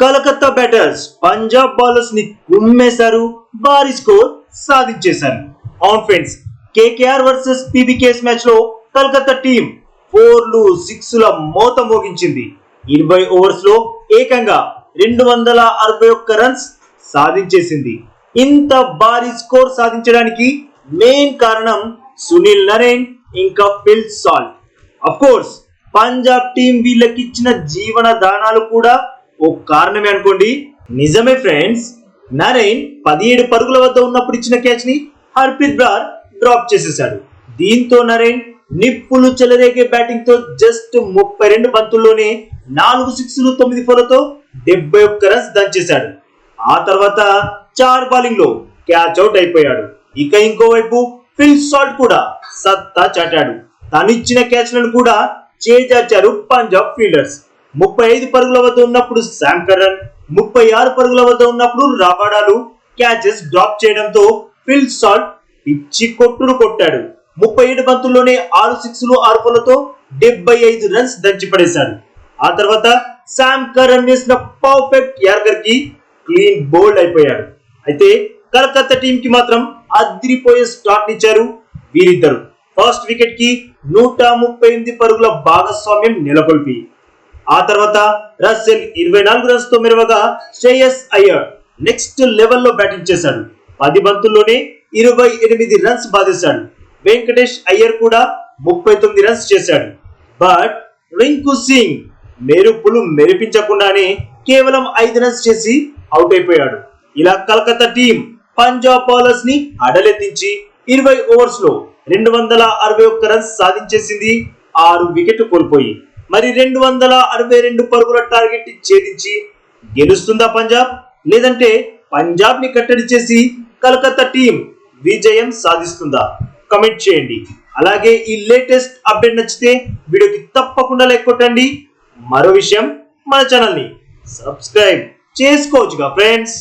Calcutta batters Punjab బౌలర్స్ని గుమ్మేశారు. భారీ స్కోర్ సాధించేశారు. అవును ఫ్రెండ్స్ కేకేఆర్ వర్సెస్ పీబీకేఎస్ మ్యాచ్లో కలకత్తా టీం ఫోర్లు సిక్స్ల మోత మోగించింది. ఇరవై ఓవర్స్లో ఏకంగా రెండు వందల అరవై ఒక్క రన్స్ సాధించేసింది. ఇంత భారీ స్కోర్ సాధించడానికి మెయిన్ కారణం సునీల్ నరేన్ ఇంకా Phil Salt. Of course Punjab team వీళ్ళకి ఇచ్చిన జీవన దానాలు కూడా ఓ కారణమే అనుకోండి. నిజమే ఫ్రెండ్స్ నరేన్ పదిహేడు పరుగుల వద్ద ఉన్నప్పుడు ఇచ్చిన క్యాచ్ని హర్ప్రీత్ బ్రార్ డ్రాప్ చేసేశాడు. దీంతో నరేన్ నిప్పులు చెలరేగే బ్యాటింగ్తో జస్ట్ ముప్పై రెండు బంతుల్లోనే నాలుగు సిక్స్లు తొమ్మిది ఫోర్లతో డెబ్బై ఒక్క రన్స్ దంచేశాడు ఆ తర్వాత చార్ బౌలింగ్లో క్యాచ్ అవుట్ అయిపోయాడు. ఇక ఇంకోవైపు ఫిల్ సాల్ట్ కూడా సత్తా చాటాడు. తనిచ్చిన క్యాచ్లను కూడా చేజార్చారు పంజాబ్ ఫీల్డర్స్ ముప్పై ఐదు పరుగుల వద్ద ఉన్నప్పుడు శామ్ కరణ్ ముప్పై ఆరు పరుగుల వద్ద ఉన్నప్పుడు రాబాడాలు క్యాచెస్ డ్రాప్ చేయడంతో ఫిల్ సాల్ట్ పిచ్చి కొట్టును కొట్టాడు. ముప్పై ఏడు బంతుల్లోనే ఆరు సిక్స్లు ఆరు పనులతో డెబ్బై ఐదు రన్స్ దంచిపడేశాడు ఆ తర్వాత శామ్ కరణ్ వేసిన పర్ఫెక్ట్ యార్కర్కి క్లీన్ బోల్డ్ అయిపోయాడు. అయితే కలకత్తా టీం కి మాత్రం అదిరిపోయే స్టార్ట్ ఇచ్చారు వీరిద్దరు. ఫస్ట్ వికెట్కి నూట ముప్పై ఎనిమిది పరుగుల భాగస్వామ్యం నెలకొల్పి. ఆ తర్వాత రస్సెల్ ఇరవై నాలుగు రన్స్తో మెరవగా శ్రేయస్ అయ్యర్ నెక్స్ట్ లెవెల్లో బ్యాటింగ్ చేశాడు. పది బంతుల్లోనే ఇరవై ఎనిమిది రన్స్ బాధేశాడు వెంకటేష్ అయ్యర్ కూడా ముప్పై తొమ్మిది రన్స్ చేశాడు. బట్ రింకు సింగ్ మెరుపులు మెరిపించకుండానే కేవలం ఐదు రన్స్ చేసి అవుట్ అయిపోయాడు. ఇలా కలకత్తా టీం పంజాబ్ బౌలర్స్ని అడలెత్తించి ఇరవై ఓవర్స్లో రెండు వందల అరవై ఒక్క రన్స్ సాధించేసింది ఆరు వికెట్ కోల్పోయి. మరి రెండు వందల అరవై రెండు పరుగుల టార్గెట్ ఛేదించి గెలుస్తుందా పంజాబ్? లేదంటే పంజాబ్ని కట్టడి చేసి కలకత్తా టీం విజయం సాధిస్తుందా? కమెంట్ చేయండి. అలాగే ఈ లేటెస్ట్ అప్డేట్ నచ్చితే వీడియోకి తప్పకుండా లైక్ కొట్టండి. మరో విషయం మన ఛానల్ని సబ్స్క్రైబ్ చేసుకోవచ్చుగా ఫ్రెండ్స్.